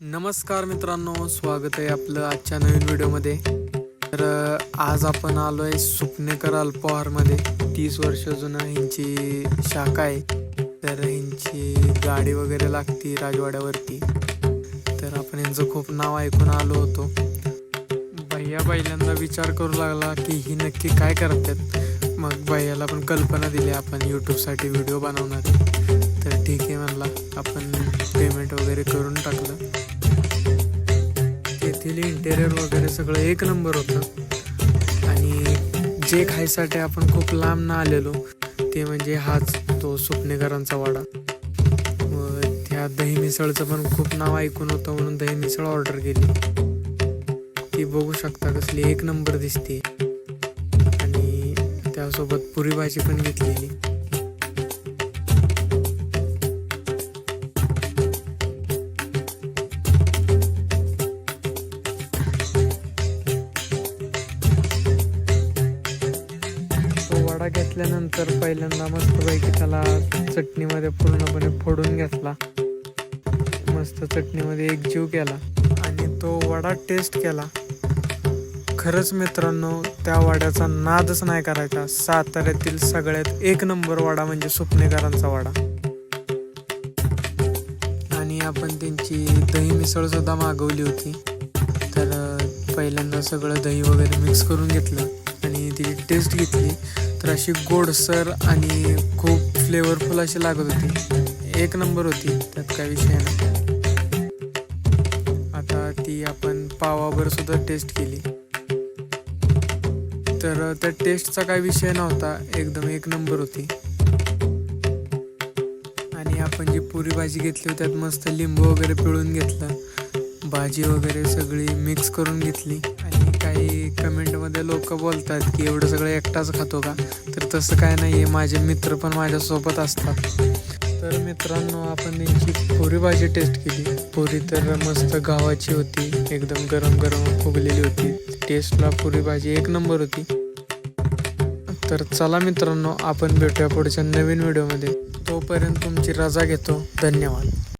नमस्कार मित्रांनो स्वागत आहे आपलं आजच्या नवीन व्हिडिओमध्ये. तर आज आपण आलो आहे सुपनेकर अल्पहारमध्ये. तीस वर्ष जुनं ह्यांची शाखा आहे. तर ह्यांची गाडी वगैरे लागती राजवाड्यावरती. तर आपण यांचं खूप नाव ऐकून आलो होतो. भैया पहिल्यांदा विचार करू लागला की ही नक्की काय करतात. मग भैयाला पण कल्पना दिली आपण यूट्यूबसाठी व्हिडिओ बनवणार तर ठीक आहे म्हणला आपण पेमेंट वगैरे करून टाकलं इंटेरियर वगैरे सगळं एक नंबर होतं. आणि जे खायसाठी आपण खूप लांब ना आलेलो ते म्हणजे हाच तो सुपनेकरांचा वाडा. व त्या दही मिसळचं पण खूप नाव ऐकून होतं म्हणून दही मिसळ ऑर्डर केली. ती बघू शकता कसली एक नंबर दिसते आणि त्यासोबत पुरी भाजी पण घेतलेली. तो घेतल्यानंतर पहिल्यांदा मस्तपैकी त्याला चटणीमध्ये पूर्णपणे फोडून घेतला. मस्त चटणीमध्ये एक जीव केला आणि तो वडा टेस्ट केला. खरंच मित्रांनो त्या वड्याचा नादच नाही करायचा. साताऱ्यातील सगळ्यात एक नंबर वडा म्हणजे सुपनेकरांचा वडा. आणि आपण त्यांची दही मिसळ सुद्धा मागवली होती. तर पहिल्यांदा सगळं दही वगैरे मिक्स करून घेतलं. आणि ती टेस्ट घेतली. तर अशी गोडसर आणि खूप फ्लेवरफुल अशी लागत होती. एक नंबर होती त्यात काही विषय नाही. आता ती आपण पावावर सुद्धा टेस्ट केली. तर त्या टेस्टचा काही विषय नव्हता एकदम एक नंबर होती. आणि आपण जी पुरी भाजी घेतली होती त्यात मस्त लिंबू वगैरे पिळून घेतलं. भाजी वगैरे सगळी मिक्स करून घेतली. काही कमेंटमध्ये लोक बोलतात की एवढं सगळं एकटाच खातो का? तर तसं काय नाही आहे माझे मित्र पण माझ्यासोबत असतात. तर मित्रांनो आपण त्यांची पुरी भाजी टेस्ट केली. पुरी तर मस्त गावाची होती. एकदम गरम गरम फुगलेली होती. टेस्टला पुरी भाजी एक नंबर होती. तर चला मित्रांनो आपण भेटूया पुढच्या नवीन व्हिडिओमध्ये तोपर्यंत तुमची रजा घेतो. धन्यवाद.